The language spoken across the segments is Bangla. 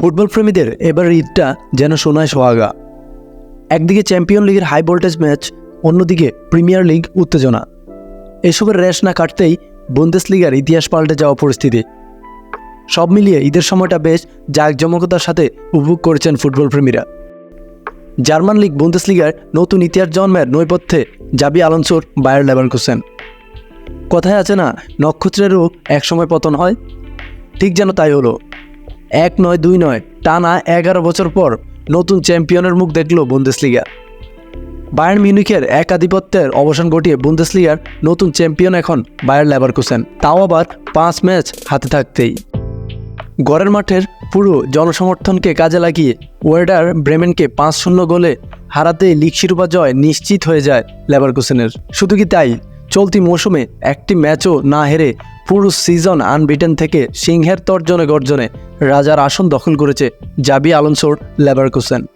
ফুটবল প্রেমীদের এবার ঈদটা যেন সোনায় সোহাগা। একদিকে চ্যাম্পিয়ন লিগের হাই ভোল্টেজ ম্যাচ, অন্যদিকে প্রিমিয়ার লিগ উত্তেজনা। এসবের রেশ না কাটতেই বুন্দেস লিগার ইতিহাস পাল্টে যাওয়া পরিস্থিতি। সব মিলিয়ে ঈদের সময়টা বেশ জাঁকজমকতার সাথে উপভোগ করেছেন ফুটবল প্রেমীরা। জার্মান লিগ বুন্দেস লিগার নতুন ইতিহাস জন্মের নৈপথ্যে জাবি আলনসোর, বায়ার লেভারকুসেন। কথায় আছে না, নক্ষত্রেরও একসময় পতন হয়? ঠিক যেন তাই হলো। এক নয় দুই নয়, টানা এগারো বছর পর নতুন চ্যাম্পিয়নের মুখ দেখল বুন্দেসলিগা। বায়ার্ন মিউনিখের একাধিপত্যের অবসান ঘটিয়ে বুন্দেসলিগার নতুন চ্যাম্পিয়ন এখন বায়ার লেভারকুসেন। তাও আবার পাঁচ ম্যাচ হাতে থাকতেই। গড়ের মাঠের পুরো জনসমর্থনকে কাজে লাগিয়ে ওয়েডার ব্রেমেনকে পাঁচ শূন্য গোলে হারাতেই লিগ শিরোপা জয় নিশ্চিত হয়ে যায় লেভারকুসেনের। শুধু কি তাই? চলতি মৌসুমে একটি ম্যাচও না হেরে পুরো সিজন আনবিটেন থেকে সিংহের তর্জনে গর্জনে রাজার আসন দখল করেছে জাবি আলনসোর লেভারকুসেন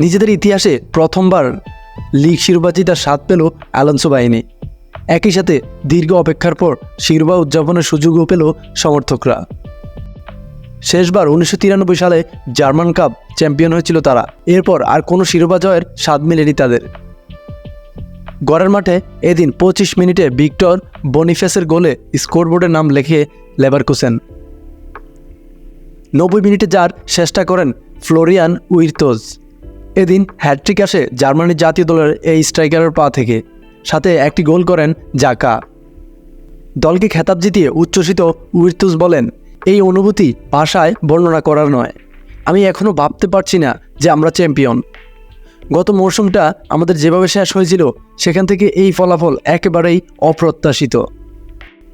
নিজেদের ইতিহাসে প্রথমবার লিগ শিরোপা স্বাদ পেল অ্যালন্সো বাহিনী। একই সাথে দীর্ঘ অপেক্ষার পর শিরোপা উদযাপনের সুযোগও পেল সমর্থকরা। শেষবার উনিশশো তিরানব্বই সালে জার্মান কাপ চ্যাম্পিয়ন হয়েছিল তারা। এরপর আর কোনো শিরোপা জয়ের স্বাদ মেলেনি তাদের। গড়ের মাঠে এদিন পঁচিশ মিনিটে ভিক্টর বনিফেসের গোলে স্কোরবোর্ডে নাম লেখে লেভারকুসেন নব্বই মিনিটে যার চেষ্টা করেন ফ্লোরিয়ান উইরতোজ। এদিন হ্যাট্রিক আসে জার্মানির জাতীয় দলের এই স্ট্রাইকারের পা থেকে। সাথে একটি গোল করেন জাকা। দলকে খেতাব জিতিয়ে উচ্ছ্বসিত উইরতুস বলেন, এই অনুভূতি ভাষায় বর্ণনা করার নয়। আমি এখনও ভাবতে পারছি না যে আমরা চ্যাম্পিয়ন। গত মৌসুমটা আমাদের যেভাবে শেষ হয়েছিল, সেখান থেকে এই ফলাফল একেবারেই অপ্রত্যাশিত।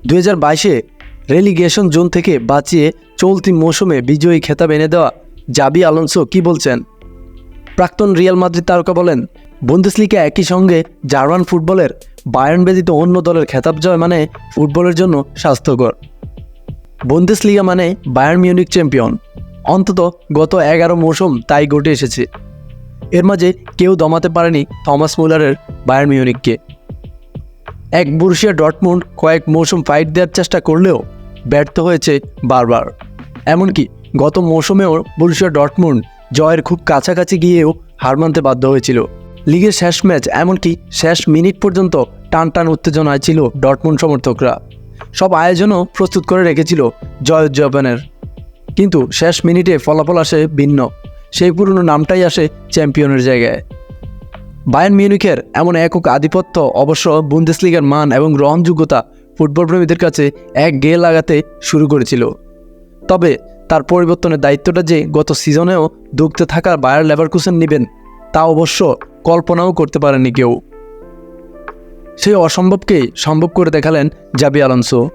দু হাজার বাইশে রেলিগেশন জোন থেকে বাঁচিয়ে চলতি মৌসুমে বিজয়ী খেতাব এনে দেওয়া জাবি আলোনসো কি বলছেন? প্রাক্তন রিয়াল মাদ্রিদ তারকা বলেন বন্দেসলিকা একই সঙ্গে জার্মান ফুটবলের বায়ার্ন ব্যতীত অন্য দলের খেতাব জয় মানে ফুটবলের জন্য স্বাস্থ্যকর। বন্দেসলিগা মানে বায়ার্ন মিউনিক চ্যাম্পিয়ন। অন্তত গত এগারো মৌসুম তাই ঘটে এসেছে। এর মাঝে কেউ দমাতে পারেনি থমাস মুলারের বায়ার্ন মিউনিককে এক বুরুশিয়া ডটমুন্ড কয়েক মৌসুম ফাইট দেওয়ার চেষ্টা করলেও ব্যর্থ হয়েছে বারবার। এমনকি গত মৌসুমেও বুরুশিয়া ডটমুন্ড জয়ের খুব কাছাকাছি গিয়েও হার মানতে বাধ্য হয়েছিল। লিগের শেষ ম্যাচ এমনকি শেষ মিনিট পর্যন্ত টান টান উত্তেজনায় ছিল ডটমুন্ড সমর্থকরা। সব আয়োজনও প্রস্তুত করে রেখেছিল জয় উদযাপনের। কিন্তু শেষ মিনিটে ফলাফল আসে ভিন্ন। সেই পুরনো নামটাই আসে চ্যাম্পিয়নের জায়গায়। বায়ার্ন মিউনিখের এমন একক আধিপত্য অবশ্য বুন্দেসলিগার মান এবং গ্রহণযোগ্যতা ফুটবল প্রেমীদের কাছে এক গে লাগাতে শুরু করেছিল। তবে তার পরিবর্তনের দায়িত্বটা যে গত সিজনেও দুঃখতে থাকা বায়ার লেভারকুসেন নেবেন, তা অবশ্য কল্পনাও করতে পারেনি কেউ। সেই অসম্ভবকেই সম্ভব করে দেখালেন জাবি আলনসো।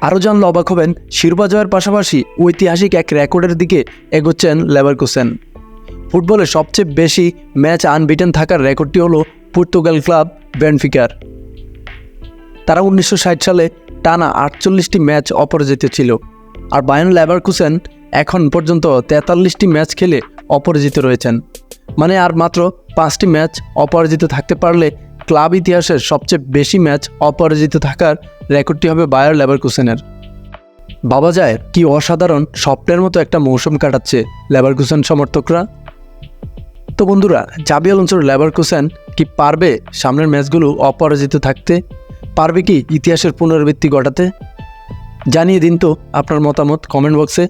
আরও জানলে অবাক হবেন, শিরোপা জয়ের পাশাপাশি ঐতিহাসিক এক রেকর্ডের দিকে এগোচ্ছেন লেভারকুসেন। ফুটবলে সবচেয়ে বেশি ম্যাচ আনবিটেন থাকার রেকর্ডটি হলো পর্তুগাল ক্লাব বেনফিকার। তারা উনিশশো ষাট সালে টানা আটচল্লিশটি ম্যাচ অপরাজিত ছিল। আর বায়ান লেভারকুসেন এখন পর্যন্ত তেতাল্লিশটি ম্যাচ খেলে অপরাজিত রয়েছেন। মানে আর মাত্র পাঁচটি ম্যাচ অপরাজিত থাকতে পারলে ক্লাব ইতিহাসের সবচেয়ে বেশি ম্যাচ অপরাজিত থাকার রেকর্ডটি হবে বায়ার লেভারকুসেনের। বাবা যায় কি অসাধারণ স্বপ্নের মতো একটা মৌসুম কাটাচ্ছে লেভারকুসেন সমর্থকরা। তো বন্ধুরা জাবি আলন্সোর লেভারকুসেন কি পারবে সামনের ম্যাচগুলো অপরাজিত থাকতে? পারবে কি ইতিহাসের পুনরাবৃত্তি ঘটাতে? জানিয়ে দিন তো আপনার মতামত কমেন্ট বক্সে।